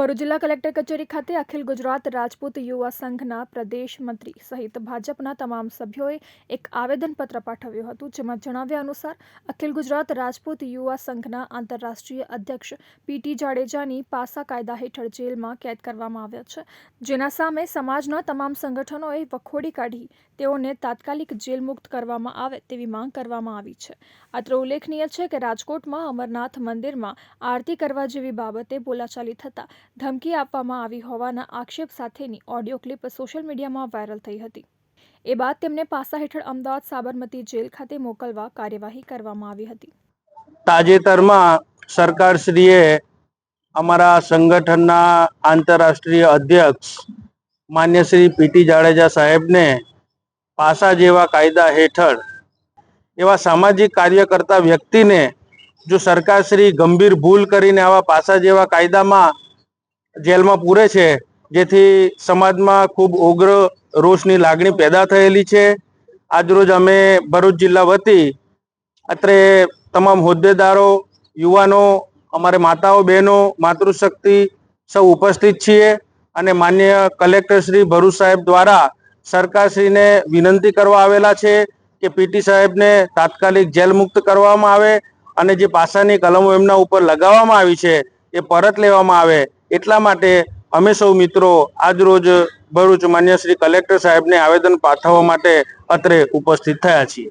ભરૂચ જિલ્લા કલેક્ટર કચેરી ખાતે અખિલ ગુજરાત રાજપૂત યુવા સંઘના પ્રદેશ મંત્રી સહિત ભાજપના તમામ સભ્યોએ એક આવેદનપત્ર પાઠવ્યું હતું, જેમાં જણાવ્યા અનુસાર અખિલ ગુજરાત રાજપૂત યુવા સંઘના આંતરરાષ્ટ્રીય અધ્યક્ષ પીટી જાડેજાની પાસા કાયદા હેઠળ જેલમાં કેદ કરવામાં આવ્યા છે. જેના સામે સમાજના તમામ સંગઠનોએ વખોડી કાઢી તેઓને તાત્કાલિક જેલ મુક્ત કરવામાં આવે તેવી માંગ કરવામાં આવી છે. અત્રે ઉલ્લેખનીય છે કે રાજકોટમાં અમરનાથ મંદિરમાં આરતી કરવા જેવી બાબતે બોલાચાલી થતાં ધમકી આપવામાં આવી હોવાના આક્ષેપ સાથેની ઓડિયો ક્લિપ સોશિયલ મીડિયામાં વાયરલ થઈ હતી. એ બાદ તેમને પાસા હેઠળ અમદાવાદ સાબરમતી જેલ ખાતે મોકલવા કાર્યવાહી કરવામાં આવી હતી. તાજેતરમાં સરકારશ્રીએ અમારા સંગઠનના આંતરરાષ્ટ્રીય અધ્યક્ષ માન્ય શ્રી પીટી જાડેજા સાહેબને પાસા જેવા કાયદા હેઠળ એવા સામાજિક કાર્ય કરતા વ્યક્તિને જો સરકારશ્રી ગંભીર ભૂલ કરીને આવા પાસા જેવા કાયદામાં જેલમાં પૂરે છે, જેથી સમાજમાં ખૂબ ઉગ્ર રોષની લાગણી પેદા થયેલી છે. આજરોજ અમે ભરૂચ જિલ્લા વતી અત્રે તમામ હોદ્દેદારો, યુવાનો, અમારે માતાઓ, બહેનો, માતૃશક્તિ સૌ ઉપસ્થિત છીએ અને માન્ય કલેક્ટર શ્રી ભરૂચ સાહેબ દ્વારા સરકારશ્રીને વિનંતી કરવા આવેલા છે કે પીટી સાહેબને તાત્કાલિક જેલ મુક્ત કરવામાં આવે અને જે પાસાની કલમો એમના ઉપર લગાવવામાં આવી છે એ પરત લેવામાં આવે. એટલા માટે અમે સૌ મિત્રો આજરોજ ભરૂચ માન્ય શ્રી કલેક્ટર સાહેબને આવેદન પાઠવવા માટે અત્રે ઉપસ્થિત થયા છીએ.